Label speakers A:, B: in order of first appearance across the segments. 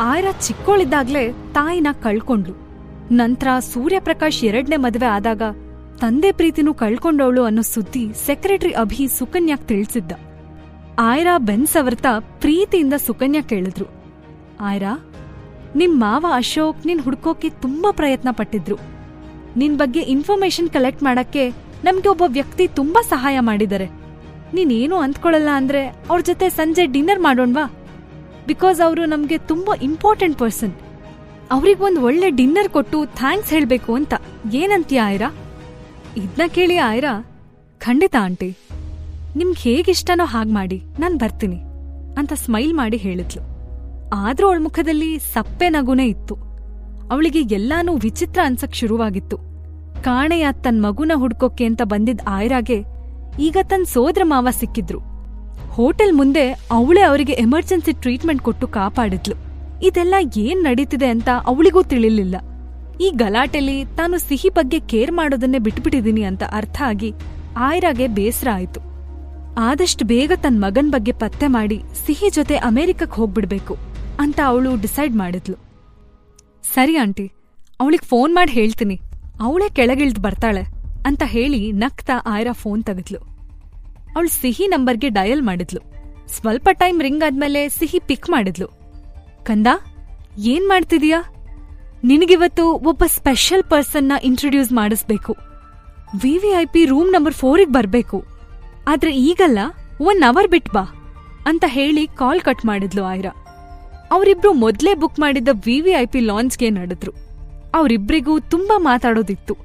A: ಆಯ್ರಾ ಚಿಕ್ಕೋಳಿದ್ದಾಗ್ಲೇ ತಾಯಿನ ಕಳ್ಕೊಂಡ್ಲು ನಂತರ ಸೂರ್ಯಪ್ರಕಾಶ್ ಎರಡನೇ ಮದುವೆ ಆದಾಗ ತಂದೆ ಪ್ರೀತಿನೂ ಕಳ್ಕೊಂಡವಳು ಅನ್ನೋ ಸುದ್ದಿ ಸೆಕ್ರೆಟರಿ ಅಭಿ ಸುಕನ್ಯಾಕ್ ತಿಳಿಸಿದ್ದ. ಆಯ್ರಾ ಬೆನ್ಸವರ್ತ ಪ್ರೀತಿಯಿಂದ ಸುಕನ್ಯಾ ಕೇಳಿದ್ರು. ಆಯ್ರಾ, ನಿಮ್ ಮಾವ ಅಶೋಕ್ ನಿನ್ ಹುಡ್ಕೋಕೆ ತುಂಬಾ ಪ್ರಯತ್ನ ಪಟ್ಟಿದ್ರು. ನಿನ್ ಬಗ್ಗೆ ಇನ್ಫಾರ್ಮೇಶನ್ ಕಲೆಕ್ಟ್ ಮಾಡಕ್ಕೆ ನಮ್ಗೆ ಒಬ್ಬ ವ್ಯಕ್ತಿ ತುಂಬಾ ಸಹಾಯ ಮಾಡಿದ್ದಾರೆ. ನೀನೇನು ಅಂದ್ಕೊಳ್ಳಲ್ಲ ಅಂದ್ರೆ ಅವ್ರ ಜೊತೆ ಸಂಜೆ ಡಿನ್ನರ್ ಮಾಡೋಣ್ವಾ? ಬಿಕಾಸ್ ಅವರು ನಮಗೆ ತುಂಬಾ ಇಂಪಾರ್ಟೆಂಟ್ ಪರ್ಸನ್ ಅವ್ರಿಗೊಂದ್ ಒಳ್ಳೆ ಡಿನ್ನರ್ ಕೊಟ್ಟು ಥ್ಯಾಂಕ್ಸ್ ಹೇಳಬೇಕು ಅಂತ. ಏನಂತೀಯ ಆಯ್ರಾ? ಇದ್ನ ಕೇಳಿ ಆಯ್ರಾ, ಖಂಡಿತ ಆಂಟಿ. ನಿಮ್ಗೆ ಹೇಗಿಷ್ಟನೋ ಹಾಗೆ ಮಾಡಿ, ನಾನು ಬರ್ತೀನಿ, ಅಂತ ಸ್ಮೈಲ್ ಮಾಡಿ ಹೇಳಿದ್ಲು. ಆದ್ರೂ ಅವಳ ಮುಖದಲ್ಲಿ ಸಪ್ಪೆ ನಗುನೇ ಇತ್ತು. ಅವಳಿಗೆ ಎಲ್ಲಾನು ವಿಚಿತ್ರ ಅನ್ಸಕ್ ಶುರುವಾಗಿತ್ತು. ಕಾಣೆಯ ತನ್ ಮಗುನ ಹುಡ್ಕೋಕೆ ಅಂತ ಬಂದಿದ್ದ ಆಯ್ರಾಗೆ ಈಗ ತನ್ ಸೋದ್ರ ಮಾವ ಸಿಕ್ಕಿದ್ರು. ಹೋಟೆಲ್ ಮುಂದೆ ಅವಳೇ ಅವರಿಗೆ ಎಮರ್ಜೆನ್ಸಿ ಟ್ರೀಟ್ಮೆಂಟ್ ಕೊಟ್ಟು ಕಾಪಾಡಿದ್ಲು. ಇದೆಲ್ಲ ಏನ್ ನಡೀತಿದೆ ಅಂತ ಅವಳಿಗೂ ತಿಳಿಲಿಲ್ಲ. ಈ ಗಲಾಟೆಲಿ ತಾನು ಸಿಹಿ ಬಗ್ಗೆ ಕೇರ್ ಮಾಡೋದನ್ನೇ ಬಿಟ್ಬಿಟ್ಟಿದ್ದೀನಿ ಅಂತ ಅರ್ಥ ಆಗಿ ಆಯ್ರಾಗೆ ಬೇಸರ ಆಯ್ತು. ಆದಷ್ಟು ಬೇಗ ತನ್ ಮಗನ್ ಬಗ್ಗೆ ಪತ್ತೆ ಮಾಡಿ ಸಿಹಿ ಜೊತೆ ಅಮೆರಿಕಕ್ಕೆ ಹೋಗ್ಬಿಡ್ಬೇಕು ಅಂತ ಅವಳು ಡಿಸೈಡ್ ಮಾಡಿದ್ಲು. ಸರಿ ಆಂಟಿ, ಅವಳಿಗೆ ಫೋನ್ ಮಾಡಿ ಹೇಳ್ತೀನಿ. ಅವಳೇ ಕೆಳಗಿಳ್ದು ಬರ್ತಾಳೆ ಅಂತ ಹೇಳಿ ನಕ್ತಾ ಆಯ್ರಾ ಫೋನ್ ತೆಗೆದ್ಲು. ಅವಳು ಸಿಹಿ ನಂಬರ್ಗೆ ಡಯಲ್ ಮಾಡಿದ್ಲು. ಸ್ವಲ್ಪ ಟೈಮ್ ರಿಂಗ್ ಆದ್ಮೇಲೆ ಸಿಹಿ ಪಿಕ್ ಮಾಡಿದ್ಲು. ಕಂದ, ಏನ್ ಮಾಡ್ತಿದೀಯಾ? ನಿನಗಿವತ್ತು ಒಬ್ಬ ಸ್ಪೆಷಲ್ ಪರ್ಸನ್ನ ಇಂಟ್ರೊಡ್ಯೂಸ್ ಮಾಡಿಸ್ಬೇಕು. V V I P room number ಫೋರಿಗೆ ಬರ್ಬೇಕು. ಆದ್ರೆ ಈಗಲ್ಲ, ಒನ್ ಅವರ್ ಬಿಟ್ ಬಾ ಅಂತ ಹೇಳಿ ಕಾಲ್ ಕಟ್ ಮಾಡಿದ್ಲು ಆಯ್ರಾ. ಅವರಿಬ್ರು ಮೊದ್ಲೇ ಬುಕ್ ಮಾಡಿದ್ದ ವಿ ವಿ ಐ ವಿವಿಐಪಿ ಲಾಂಚ್ಗೆ ನಡೆದ್ರು. ಅವರಿಬ್ರಿಗೂ ತುಂಬಾ ಮಾತಾಡೋದಿತ್ತು.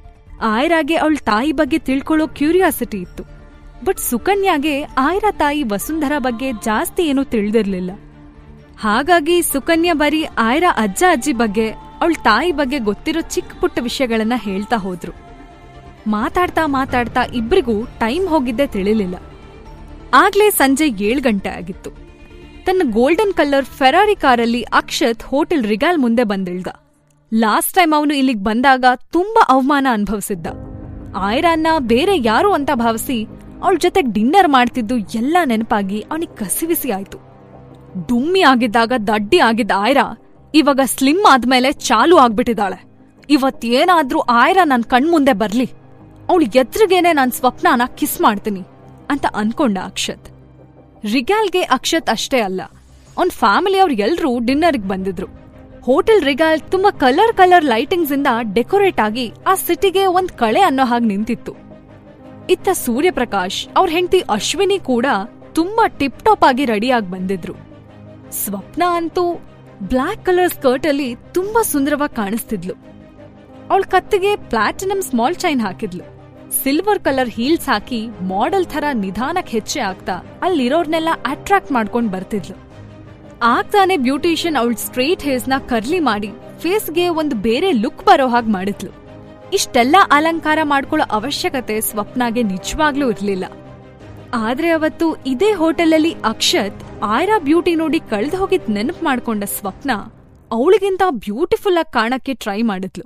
A: ಆಯ್ರಾಗೆ ಅವಳ ತಾಯಿ ಬಗ್ಗೆ ತಿಳ್ಕೊಳ್ಳೋ ಕ್ಯೂರಿಯಾಸಿಟಿ ಇತ್ತು. ಬಟ್ ಸುಕನ್ಯಾಗೆ ಆಯ್ರ ತಾಯಿ ವಸುಂಧರ ಬಗ್ಗೆ ಜಾಸ್ತಿ ಏನೂ ತಿಳಿದಿರ್ಲಿಲ್ಲ. ಹಾಗಾಗಿ ಸುಕನ್ಯಾ ಬರೀ ಆಯ್ರ ಅಜ್ಜ ಅಜ್ಜಿ ಬಗ್ಗೆ, ಅವಳ ತಾಯಿ ಬಗ್ಗೆ ಗೊತ್ತಿರೋ ಚಿಕ್ಕ ಪುಟ್ಟ ವಿಷಯಗಳನ್ನ ಹೇಳ್ತಾ ಹೋದ್ರು. ಮಾತಾಡ್ತಾ ಮಾತಾಡ್ತಾ ಇಬ್ರಿಗೂ ಟೈಮ್ ಹೋಗಿದ್ದೆ ತಿಳಿಲಿಲ್ಲ. ಆಗ್ಲೇ ಸಂಜೆ ಏಳು ಗಂಟೆ ಆಗಿತ್ತು. ತನ್ನ ಗೋಲ್ಡನ್ ಕಲರ್ ಫೆರಾರಿ ಕಾರಲ್ಲಿ ಅಕ್ಷತ್ ಹೋಟೆಲ್ ರಿಗಾಲ್ ಮುಂದೆ ಬಂದಿಳ್ದ. ಲಾಸ್ಟ್ ಟೈಮ್ ಅವನು ಇಲ್ಲಿಗೆ ಬಂದಾಗ ತುಂಬಾ ಅವಮಾನ ಅನುಭವಿಸಿದ್ದ. ಆಯ್ರಾನ್ನ ಬೇರೆ ಯಾರು ಅಂತ ಭಾವಿಸಿ ಅವಳ ಜೊತೆಗ್ ಡಿನ್ನರ್ ಮಾಡ್ತಿದ್ದು ಎಲ್ಲ ನೆನಪಾಗಿ ಅವನಿಗೆ ಕಸಿವಿಸಿ ಆಯ್ತು. ಡುಮ್ಮಿ ಆಗಿದ್ದಾಗ, ದಡ್ಡಿ ಆಗಿದ್ದ ಆಯ್ರಾ ಇವಾಗ ಸ್ಲಿಮ್ ಆದ್ಮೇಲೆ ಚಾಲು ಆಗ್ಬಿಟ್ಟಿದ್ದಾಳೆ ಇವತ್ತೇನಾದ್ರೂ ಆಯ್ರಾ ನನ್ ಕಣ್ಮುಂದೆ ಬರ್ಲಿ. ಅವಳು ಎದ್ರಿಗೇನೆ ನಾನ್ ಸ್ವಪ್ನನ ಕಿಸ್ ಮಾಡ್ತೀನಿ ಅಂತ ಅನ್ಕೊಂಡ ಅಕ್ಷತ್. ರಿಗಾಲ್ಗೆ ಅಕ್ಷತ್ ಅಷ್ಟೇ ಅಲ್ಲ, ಅವ್ನ್ ಫ್ಯಾಮಿಲಿ ಅವ್ರು ಎಲ್ರೂ ಡಿನ್ನರ್ಗೆ ಬಂದಿದ್ರು. ಹೋಟೆಲ್ ರಿಗಾಲ್ ತುಂಬಾ ಕಲರ್ ಕಲರ್ ಲೈಟಿಂಗ್ಸ್ ಇಂದ ಡೆಕೋರೇಟ್ ಆಗಿ ಆ ಸಿಟಿಗೆ ಒಂದ್ ಕಳೆ ಅನ್ನೋ ಹಾಗೆ ನಿಂತಿತ್ತು. ಇತ್ತ ಸೂರ್ಯಪ್ರಕಾಶ್ ಅವ್ರ ಹೆಂಡತಿ ಅಶ್ವಿನಿ ಕೂಡ ತುಂಬಾ ಟಿಪ್ ಟಾಪ್ ಆಗಿ ರೆಡಿಯಾಗಿ ಬಂದಿದ್ರು. ಸ್ವಪ್ನ ಅಂತೂ ಬ್ಲಾಕ್ ಕಲರ್ ಸ್ಕರ್ಟ್ ಅಲ್ಲಿ ತುಂಬಾ ಸುಂದರವಾಗಿ ಕಾಣಿಸ್ತಿದ್ಲು. ಅವಳ ಕತ್ತಿಗೆ ಪ್ಲಾಟಿನಂ ಸ್ಮಾಲ್ ಚೈನ್ ಹಾಕಿದ್ಲು. ಸಿಲ್ವರ್ ಕಲರ್ ಹೀಲ್ಸ್ ಹಾಕಿ ಮಾಡೆಲ್ ಥರ ನಿಧಾನಕ್ಕೆ ಹೆಚ್ಚೆ ಆಗ್ತಾ ಅಲ್ಲಿರೋರ್ನೆಲ್ಲ ಅಟ್ರಾಕ್ಟ್ ಮಾಡ್ಕೊಂಡು ಬರ್ತಿದ್ಲು. ಆಗ್ತಾನೆ ಬ್ಯೂಟಿಷಿಯನ್ ಅವಳ ಸ್ಟ್ರೇಟ್ ಹೇರ್ಸ್ನ ಕರ್ಲಿ ಮಾಡಿ ಫೇಸ್ಗೆ ಒಂದು ಬೇರೆ ಲುಕ್ ಬರೋ ಹಾಗೆ ಮಾಡಿದ್ಲು. ಇಷ್ಟೆಲ್ಲ ಅಲಂಕಾರ ಮಾಡ್ಕೊಳ್ಳೋ ಅವಶ್ಯಕತೆ ಸ್ವಪ್ನಾಗೆ ನಿಜವಾಗ್ಲೂ ಇರ್ಲಿಲ್ಲ. ಆದ್ರೆ ಅವತ್ತು ಇದೇ ಹೋಟೆಲಲ್ಲಿ ಅಕ್ಷತ್ ಆಯ್ರಾ ಬ್ಯೂಟಿ ನೋಡಿ ಕಳೆದು ಹೋಗಿದ್ ನೆನಪು ಮಾಡ್ಕೊಂಡ ಸ್ವಪ್ನ ಅವಳಿಗಿಂತ ಬ್ಯೂಟಿಫುಲ್ ಆಗಿ ಕಾಣಕ್ಕೆ ಟ್ರೈ ಮಾಡಿದ್ಲು.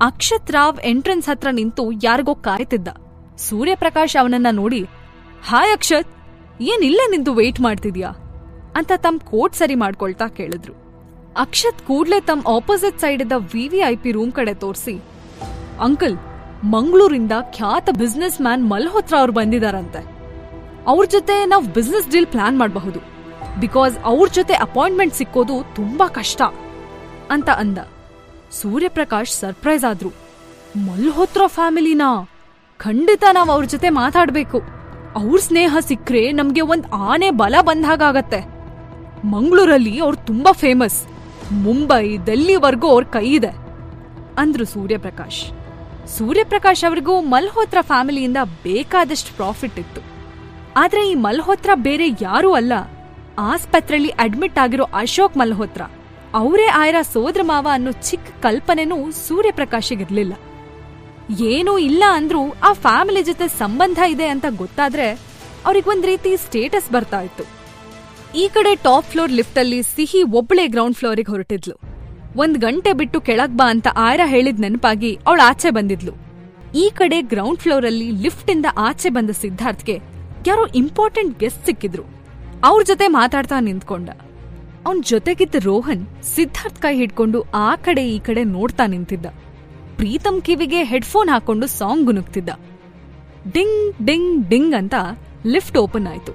A: ಅಕ್ಷತ್ ರಾವ್ ಎಂಟ್ರೆನ್ಸ್ ಹತ್ರ ನಿಂತು ಯಾರಿಗೋ ಕಾಯ್ತಿದ್ದ. ಸೂರ್ಯಪ್ರಕಾಶ್ ಅವನನ್ನ ನೋಡಿ, ಹಾಯ್ ಅಕ್ಷತ್ ಏನ್ ನಿಂತು ವೇಟ್ ಮಾಡ್ತಿದ್ಯಾ? ಅಂತ ತಮ್ ಕೋಟ್ ಸರಿ ಮಾಡ್ಕೊಳ್ತಾ ಕೇಳಿದ್ರು. ಅಕ್ಷತ್ ಕೂಡ್ಲೆ ತಮ್ ಆಪೋಸಿಟ್ ಸೈಡ್ ಇದ್ದ ವಿವಿಐಪಿ ರೂಮ್ ಕಡೆ ತೋರಿಸಿ ಅಂಕಲ್, ಮಂಗಳೂರಿಂದ ಖ್ಯಾತ ಬಿಸ್ನೆಸ್ ಮ್ಯಾನ್ ಮಲ್ಹೋತ್ರ ಅವ್ರು ಬಂದಿದಾರಂತೆ. ಅವ್ರ ಜೊತೆ ನಾವು ಬಿಸ್ನೆಸ್ ಡೀಲ್ ಪ್ಲಾನ್ ಮಾಡಬಹುದು. ಬಿಕಾಸ್ ಅವ್ರ ಜೊತೆ ಅಪಾಯಿಂಟ್ಮೆಂಟ್ ಸಿಕ್ಕೋದು ತುಂಬಾ ಕಷ್ಟ. ಅಂತ ಅಂದ. ಸೂರ್ಯಪ್ರಕಾಶ್ ಸರ್ಪ್ರೈಸ್ ಆದ್ರು. ಮಲ್ಹೋತ್ರ ಫ್ಯಾಮಿಲಿನಾ ಖಂಡಿತ ನಾವು ಅವ್ರ ಜೊತೆ ಮಾತಾಡಬೇಕು. ಅವ್ರ ಸ್ನೇಹ ಸಿಕ್ಕ್ರೆ ನಮ್ಗೆ ಒಂದ್ ಆನೆ ಬಲ ಬಂದಾಗತ್ತೆ ಮಂಗಳೂರಲ್ಲಿ ಅವ್ರು ತುಂಬಾ ಫೇಮಸ್ ಮುಂಬೈ ಡೆಲ್ಲಿವರೆಗೂ ಅವ್ರ ಕೈ ಇದೆ ಅಂದ್ರು ಸೂರ್ಯಪ್ರಕಾಶ್. ಸೂರ್ಯಪ್ರಕಾಶ್ ಅವ್ರಿಗೂ ಮಲ್ಹೋತ್ರ ಫ್ಯಾಮಿಲಿಯಿಂದ ಬೇಕಾದಷ್ಟು ಪ್ರಾಫಿಟ್ ಇತ್ತು. ಆದ್ರೆ ಈ ಮಲ್ಹೋತ್ರ ಬೇರೆ ಯಾರೂ ಅಲ್ಲ. ಆಸ್ಪತ್ರೆಯಲ್ಲಿ ಅಡ್ಮಿಟ್ ಆಗಿರೋ ಅಶೋಕ್ ಮಲ್ಹೋತ್ರ. ಅವರೇ ಆಯರ ಸೋದ್ರ ಮಾವ ಅನ್ನೋ ಚಿಕ್ಕ ಕಲ್ಪನೆನೂ ಸೂರ್ಯಪ್ರಕಾಶಿಗಿರ್ಲಿಲ್ಲ ಏನೂ ಇಲ್ಲ ಅಂದ್ರೂ ಆ ಫ್ಯಾಮಿಲಿ ಜೊತೆ ಸಂಬಂಧ ಇದೆ ಅಂತ ಗೊತ್ತಾದ್ರೆ ಅವ್ರಿಗೊಂದ್ ರೀತಿ ಸ್ಟೇಟಸ್ ಬರ್ತಾ ಇತ್ತು. ಈ ಕಡೆ ಟಾಪ್ ಫ್ಲೋರ್ ಲಿಫ್ಟಲ್ಲಿ ಸಿಹಿ ಒಬ್ಬಳೆ ಗ್ರೌಂಡ್ ಫ್ಲೋರಿಗೆ ಹೊರಟಿದ್ಲು. ಒಂದ್ ಗಂಟೆ ಬಿಟ್ಟು ಕೆಳಗ್ ಬಾ ಅಂತ ಆಯ್ರಾ ಹೇಳಿದ್ ನೆನಪಾಗಿ ಅವಳು ಆಚೆ ಬಂದಿದ್ಲು. ಈ ಕಡೆ ಗ್ರೌಂಡ್ ಫ್ಲೋರ್ ಅಲ್ಲಿ ಲಿಫ್ಟ್ ಇಂದ ಆಚೆ ಬಂದ ಸಿದ್ಧಾರ್ಥ್ಗೆ ಯಾರೋ ಇಂಪಾರ್ಟೆಂಟ್ ಗೆಸ್ಟ್ ಸಿಕ್ಕಿದ್ರು. ಅವ್ರ ಜೊತೆ ಮಾತಾಡ್ತಾ ನಿಂತ್ಕೊಂಡ. ಅವನ್ ಜೊತೆಗಿದ್ದ ರೋಹನ್ ಸಿದ್ಧಾರ್ಥ್ ಕೈ ಹಿಡ್ಕೊಂಡು ಆ ಕಡೆ ಈ ಕಡೆ ನೋಡ್ತಾ ನಿಂತಿದ್ದ. ಪ್ರೀತಮ್ ಕಿವಿಗೆ ಹೆಡ್ಫೋನ್ ಹಾಕೊಂಡು ಸಾಂಗ್ ಗುನುಗ್ತಿದ್ದ ಡಿಂಗ್ ಡಿಂಗ್ ಡಿಂಗ್ ಅಂತ ಲಿಫ್ಟ್ ಓಪನ್ ಆಯ್ತು.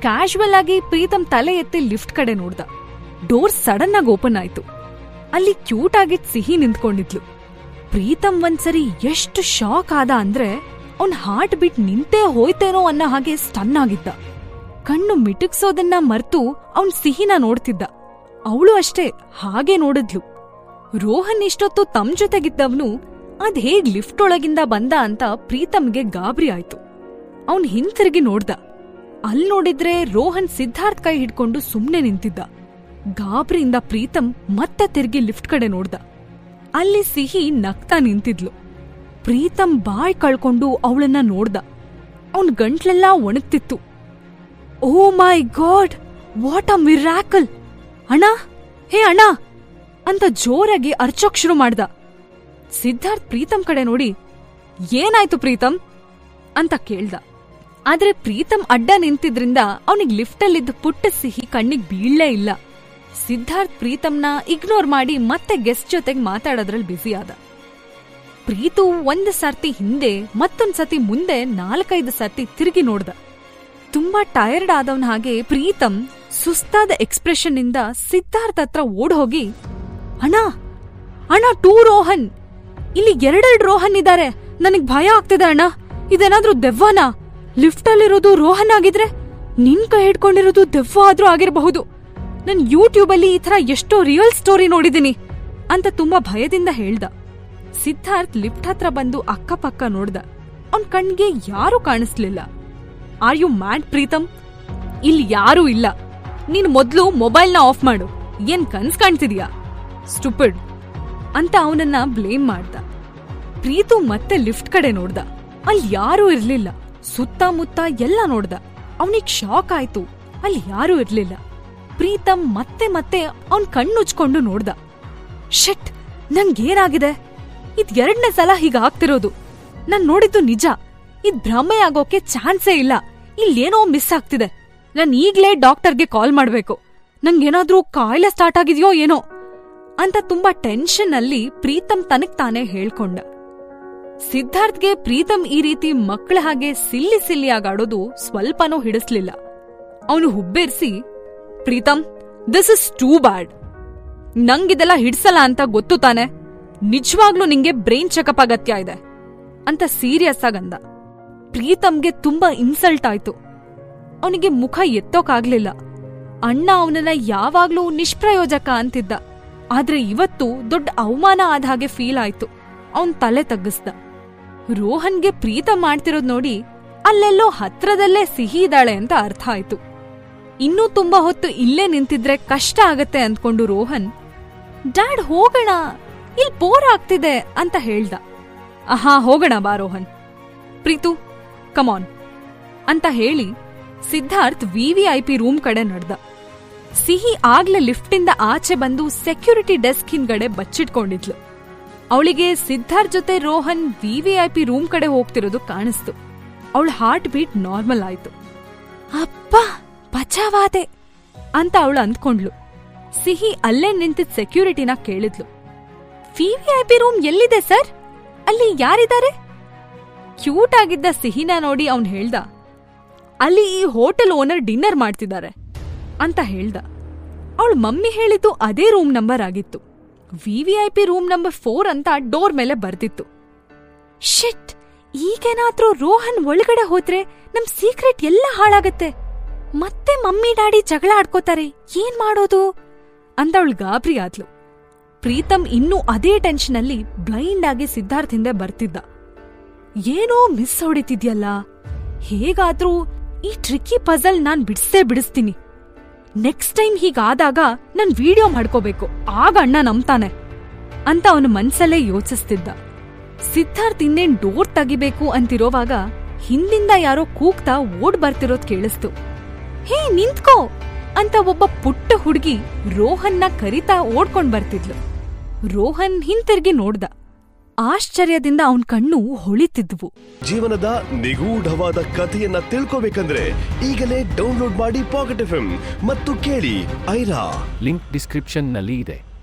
A: ಕ್ಯಾಶುವಲ್ ಆಗಿ ಪ್ರೀತಮ್ ತಲೆ ಎತ್ತಿ ಲಿಫ್ಟ್ ಕಡೆ ನೋಡ್ದ. ಡೋರ್ ಸಡನ್ ಆಗಿ ಓಪನ್ ಆಯ್ತು. ಅಲ್ಲಿ ಕ್ಯೂಟ್ ಆಗಿದ್ ಸಿಹಿ ನಿಂತ್ಕೊಂಡಿದ್ಲು. ಪ್ರೀತಮ್ ಒಂದ್ಸರಿ ಎಷ್ಟು ಶಾಕ್ ಆದ ಅಂದ್ರೆ ಅವನ್ ಹಾರ್ಟ್ ಬಿಟ್ ನಿಂತೇ ಹೋಯ್ತೇನೋ ಅನ್ನೋ ಹಾಗೆ ಸ್ಟನ್ ಆಗಿದ್ದ. ಕಣ್ಣು ಮಿಟುಕ್ಸೋದನ್ನ ಮರ್ತು ಅವನ್ ಸಿಹಿನ ನೋಡ್ತಿದ್ದ. ಅವಳು ಅಷ್ಟೇ ಹಾಗೆ ನೋಡಿದ್ಲು. ರೋಹನ್ ಇಷ್ಟೊತ್ತು ತಮ್ ಜೊತೆಗಿದ್ದವನು ಅದ್ ಹೇಗ್ ಲಿಫ್ಟ್ ಒಳಗಿಂದ ಬಂದ ಅಂತ ಪ್ರೀತಮ್ಗೆ ಗಾಬರಿ ಆಯ್ತು. ಅವನ್ ಹಿಂತಿರುಗಿ ನೋಡ್ದ. ಅಲ್ ನೋಡಿದ್ರೆ ರೋಹನ್ ಸಿದ್ಧಾರ್ಥ್ ಕೈ ಹಿಡ್ಕೊಂಡು ಸುಮ್ನೆ ನಿಂತಿದ್ದ. ಗಾಬರಿಯಿಂದ ಪ್ರೀತಮ್ ಮತ್ತೆ ತಿರುಗಿ ಲಿಫ್ಟ್ ಕಡೆ ನೋಡ್ದ. ಅಲ್ಲಿ ಸಿಹಿ ನಗ್ತಾ ನಿಂತಿದ್ಲು. ಪ್ರೀತಮ್ ಬಾಯ್ ಕಳ್ಕೊಂಡು ಅವಳನ್ನ ನೋಡ್ದ. ಅವನ್ ಗಂಟ್ಲೆಲ್ಲ ಒಣಗ್ತಿತ್ತು. ಓ my god, what a miracle! ಅಣ್ಣ, ಹೇ ಅಣ್ಣ! ಅಂತ ಜೋರಾಗಿ ಅರ್ಚೋಕ್ ಶುರು ಮಾಡ್ದ. ಸಿದ್ಧಾರ್ಥ್ ಪ್ರೀತಮ್ ಕಡೆ ನೋಡಿ, ಏನಾಯ್ತು ಪ್ರೀತಮ್ ಅಂತ ಕೇಳ್ದ. ಆದ್ರೆ ಪ್ರೀತಮ್ ಅಡ್ಡ ನಿಂತಿದ್ರಿಂದ ಅವನಿಗೆ ಲಿಫ್ಟಲ್ಲಿದ್ದ ಪುಟ್ಟ ಸಿಹಿ ಕಣ್ಣಿಗೆ ಬೀಳಲೇ ಇಲ್ಲ. ಸಿದ್ಧಾರ್ಥ್ ಪ್ರೀತಮ್ನ ಇಗ್ನೋರ್ ಮಾಡಿ ಮತ್ತೆ ಗೆಸ್ಟ್ ಜೊತೆಗೆ ಮಾತಾಡೋದ್ರಲ್ಲಿ ಬ್ಯುಸಿ ಆದ. ಪ್ರೀತು ಒಂದು ಸರ್ತಿ ಹಿಂದೆ, ಮತ್ತೊಂದು ಸತಿ ಮುಂದೆ, ನಾಲ್ಕೈದು ಸರ್ತಿ ತಿರುಗಿ ನೋಡ್ದ. ತುಂಬಾ ಟಯರ್ಡ್ ಆದವನ ಹಾಗೆ ಪ್ರೀತಮ್ ಸುಸ್ತಾದ ಎಕ್ಸ್ಪ್ರೆಷನ್ ಇಂದ ಸಿದ್ಧಾರ್ಥ್ ಹತ್ರ ಓಡ್ ಹೋಗಿ ಅಣ್ಣ ಅಣ್ಣ, ಟೂ ರೋಹನ್, ಇಲ್ಲಿ ಎರಡೆರಡು ರೋಹನ್ ಇದ್ದಾರೆ ನನಗ್ ಭಯ ಆಗ್ತಿದೆ ಅಣ್ಣ. ಇದೇನಾದ್ರೂ ದೆವ್ವನಾ? ಲಿಫ್ಟ್ ಅಲ್ಲಿರೋದು ರೋಹನ್ ಆಗಿದ್ರೆ ನಿನ್ ಕೈ ಹಿಡ್ಕೊಂಡಿರೋದು ದೆವ್ವ ಆದ್ರೂ ಆಗಿರಬಹುದು. ನನ್ ಯೂಟ್ಯೂಬ್ ಅಲ್ಲಿ ಈ ತರ ಎಷ್ಟೋ ರಿಯಲ್ ಸ್ಟೋರಿ ನೋಡಿದೀನಿ ಅಂತ ತುಂಬಾ ಭಯದಿಂದ ಹೇಳ್ದ. ಸಿದ್ಧಾರ್ಥ್ ಲಿಫ್ಟ್ ಹತ್ರ ಬಂದು ಅಕ್ಕಪಕ್ಕ ನೋಡ್ದ. ಅವನ್ ಕಣ್ಗೆ ಯಾರೂ ಕಾಣಿಸ್ಲಿಲ್ಲ. Are you mad Pritam? ಇಲ್ಲಿ ಯಾರೂ ಇಲ್ಲ. ನೀನ್ ಮೊದ್ಲು ಮೊಬೈಲ್ನ ಆಫ್ ಮಾಡು. ಏನ್ ಕನ್ಸ್ ಕಾಣ್ತಿದ್ಯಾ? ಸ್ಟುಪಿಡ್ ಅಂತ ಅವನನ್ನ ಬ್ಲೇಮ್ ಮಾಡ್ದ. ಪ್ರೀತು ಮತ್ತೆ ಲಿಫ್ಟ್ ಕಡೆ ನೋಡ್ದ. ಅಲ್ಲಿ ಯಾರೂ ಇರ್ಲಿಲ್ಲ. ಸುತ್ತಮುತ್ತ ಎಲ್ಲ ನೋಡ್ದ. ಅವನಿಗೆ ಶಾಕ್ ಆಯ್ತು. ಅಲ್ಲಿ ಯಾರೂ ಇರ್ಲಿಲ್ಲ. ಪ್ರೀತಮ್ ಮತ್ತೆ ಮತ್ತೆ ಅವನ್ ಕಣ್ಣುಚ್ಕೊಂಡು ನೋಡ್ದ. ಶೆಟ್, ನಂಗೇನಾಗಿದೆ? ಇದ್ ಎರಡನೇ ಸಲ ಹೀಗಾಗ್ತಿರೋದು ನನ್ ನೋಡಿದ್ದು ನಿಜ. ಇದ್ ಭ್ರಮೆ ಆಗೋಕೆ ಚಾನ್ಸೇ ಇಲ್ಲ. ಇಲ್ಲೇನೋ ಮಿಸ್ ಆಗ್ತಿದೆ. ನಾನ್ ಈಗ್ಲೇ ಡಾಕ್ಟರ್ಗೆ ಕಾಲ್ ಮಾಡ್ಬೇಕು. ನಂಗೇನಾದ್ರೂ ಕಾಯಿಲೆ ಸ್ಟಾರ್ಟ್ ಆಗಿದ್ಯೋ ಏನೋ? ಅಂತ ತುಂಬಾ ಟೆನ್ಷನ್ ಅಲ್ಲಿ ಪ್ರೀತಮ್ ತನಕ್ ತಾನೇ ಹೇಳ್ಕೊಂಡ. ಸಿದ್ಧಾರ್ಥ್ಗೆ ಪ್ರೀತಮ್ ಈ ರೀತಿ ಮಕ್ಕಳ ಹಾಗೆ ಸಿಲ್ಲಿ ಸಿಲ್ಲಿಯಾಗಾಡೋದು ಸ್ವಲ್ಪನೂ ಹಿಡಿಸ್ಲಿಲ್ಲ. ಅವನು ಹುಬ್ಬೇರ್ಸಿ Pritam this is too bad ನಂಗಿದೆಲ್ಲ ಹಿಡ್ಸಲ್ಲ ಅಂತ ಗೊತ್ತು ತಾನೆ. ನಿಜವಾಗ್ಲೂ ನಿಂಗೆ ಬ್ರೈನ್ ಚೆಕಪ್ ಅಗತ್ಯ ಇದೆ ಅಂತ ಸೀರಿಯಸ್ ಆಗಂದ ಪ್ರೀತಮ್ಗೆ ತುಂಬಾ ಇನ್ಸಲ್ಟ್ ಆಯ್ತು. ಅವನಿಗೆ ಮುಖ ಎತ್ತೋಕಾಗ್ಲಿಲ್ಲ. ಅಣ್ಣ ಅವನನ್ನ ಯಾವಾಗ್ಲೂ ನಿಷ್ಪ್ರಯೋಜಕ ಅಂತಿದ್ದ. ಆದ್ರೆ ಇವತ್ತು ದೊಡ್ಡ ಅವಮಾನ ಆದ ಹಾಗೆ ಫೀಲ್ ಆಯ್ತು. ಅವನ್ ತಲೆ ತಗ್ಗಿಸ್ದ. ರೋಹನ್ಗೆ ಪ್ರೀತ ಮಾಡ್ತಿರೋದ್ ನೋಡಿ ಅಲ್ಲೆಲ್ಲೋ ಹತ್ರದಲ್ಲೇ ಸಿಹಿ ಇದ್ದಾಳೆ ಅಂತ ಅರ್ಥ ಆಯ್ತು. ಇನ್ನೂ ತುಂಬಾ ಹೊತ್ತು ಇಲ್ಲೇ ನಿಂತಿದ್ರೆ ಕಷ್ಟ ಆಗತ್ತೆ ಅಂದ್ಕೊಂಡು ರೋಹನ್, ಡ್ಯಾಡ್, ಹೋಗೋಣ. ಇಲ್ಲಿ ಬೋರ್ ಆಗ್ತಿದೆ ಅಂತ ಹೇಳ್ದ. ಆಹಾ ಹೋಗೋಣ ಬಾ ರೋಹನ್. ಪ್ರೀತು ಕಮಾನ್ ಅಂತ ಹೇಳಿ ಸಿದ್ಧಾರ್ಥ್ ವಿವಿಐಪಿ ರೂಮ್ ಕಡೆ ನಡೆದ. ಸಿಹಿ ಆಗ್ಲೇ ಲಿಫ್ಟಿಂದ ಆಚೆ ಬಂದು ಸೆಕ್ಯೂರಿಟಿ ಡೆಸ್ಕ್ ಹಿಂದ್ಗಡೆ ಬಚ್ಚಿಟ್ಕೊಂಡಿದ್ಲು. ಅವಳಿಗೆ ಸಿದ್ಧಾರ್ಥ್ ಜೊತೆ ರೋಹನ್ ವಿವಿಐಪಿ ರೂಮ್ ಕಡೆ ಹೋಗ್ತಿರೋದು ಕಾಣಿಸ್ತು. ಅವಳ ಹಾರ್ಟ್ ಬೀಟ್ ನಾರ್ಮಲ್ ಆಯ್ತು. ಅಪ್ಪ ಬಚಾವಾದೆ ಅಂತ ಅವಳು ಅಂದ್ಕೊಂಡ್ಲು ಸಿಹಿ ಅಲ್ಲೇ ನಿಂತಿದ್ ಸೆಕ್ಯೂರಿಟಿನ ಕೇಳಿದ್ಲು. ವಿವಿಐಪಿ ರೂಮ್ ಎಲ್ಲಿದೆ ಸರ್? ಅಲ್ಲಿ ಯಾರಿದ್ದಾರೆ? ಕ್ಯೂಟ್ ಆಗಿದ್ದ ಸಿಹಿನ ನೋಡಿ ಅವನ್ ಹೇಳ್ದ, ಅಲ್ಲಿ ಈ ಹೋಟೆಲ್ ಓನರ್ ಡಿನ್ನರ್ ಮಾಡ್ತಿದ್ದಾರೆ ಅಂತ ಹೇಳ್ದ. ಅವಳು ಮಮ್ಮಿ ಹೇಳಿದ್ದು ಅದೇ ರೂಮ್ ನಂಬರ್ ಆಗಿತ್ತು. ವಿವಿಐಪಿ ರೂಮ್ ನಂಬರ್ ಫೋರ್ ಅಂತ ಡೋರ್ ಮೇಲೆ ಬರ್ತಿತ್ತು. ಶಿಟ್, ಈಗೇನಾದ್ರೂ ರೋಹನ್ ಒಳಗಡೆ ಹೋದ್ರೆ ನಮ್ ಸೀಕ್ರೆಟ್ ಎಲ್ಲ ಹಾಳಾಗತ್ತೆ. ಮತ್ತೆ ಮಮ್ಮಿ, ಡ್ಯಾಡಿ ಜಗಳ ಆಡ್ಕೋತಾರೆ. ಏನ್ ಮಾಡೋದು? ಅಂತ ಅವಳು ಗಾಬರಿ ಆದ್ಲು. ಪ್ರೀತಮ್ ಇನ್ನೂ ಅದೇ ಟೆನ್ಷನ್ ಅಲ್ಲಿ ಬ್ಲೈಂಡ್ ಆಗಿ ಸಿದ್ಧಾರ್ಥ್ ಹಿಂದೆ ಬರ್ತಿದ್ದ. ಏನೋ ಮಿಸ್ ಹೊಡಿತಿದ್ಯಲ್ಲ? ಹೇಗಾದ್ರೂ ಈ ಟ್ರಿಕ್ಕಿ ಪಜಲ್ ನಾನ್ ಬಿಡಿಸೇ ಬಿಡಿಸ್ತೀನಿ. ನೆಕ್ಸ್ಟ್ ಟೈಮ್ ಹೀಗಾದಾಗ ನನ್ ವಿಡಿಯೋ ಮಾಡ್ಕೋಬೇಕು. ಆಗ ಅಣ್ಣ ನಂಬ್ತಾನೆ ಅಂತ ಅವನು ಮನ್ಸಲ್ಲೇ ಯೋಚಿಸ್ತಿದ್ದ. ಸಿದ್ಧಾರ್ಥ್ ಇನ್ನೇನ್ ಡೋರ್ ತೆಗಿಬೇಕು ಅಂತಿರೋವಾಗ ಹಿಂದಿಂದ ಯಾರೋ ಕೂಗ್ತಾ ಓಡ್ ಬರ್ತಿರೋದ್ ಕೇಳಿಸ್ತು. ಹೇ ನಿಂತ್ಕೋ ಅಂತ ಒಬ್ಬ ಪುಟ್ಟ ಹುಡುಗಿ ರೋಹನ್ನ ಕರಿತಾ ಓಡ್ಕೊಂಡ್ ಬರ್ತಿದ್ಲು. ರೋಹನ್ ಹಿಂತಿರ್ಗಿ ನೋಡ್ದ. ಆಶ್ಚರ್ಯದಿಂದ ಅವನ್ ಕಣ್ಣು ಹೊಳಿತಿದ್ವು.
B: ಜೀವನದ ನಿಗೂಢವಾದ ಕಥೆಯನ್ನ ತಿಳ್ಕೋಬೇಕಂದ್ರೆ ಈಗಲೇ ಡೌನ್ಲೋಡ್ ಮಾಡಿ ಪಾಕೆಟ್ ಎಫ್ ಮತ್ತು ಕೇಳಿ ಐರಾ.
C: ಲಿಂಕ್ ಡಿಸ್ಕ್ರಿಪ್ಷನ್ನಲ್ಲಿ ಇದೆ.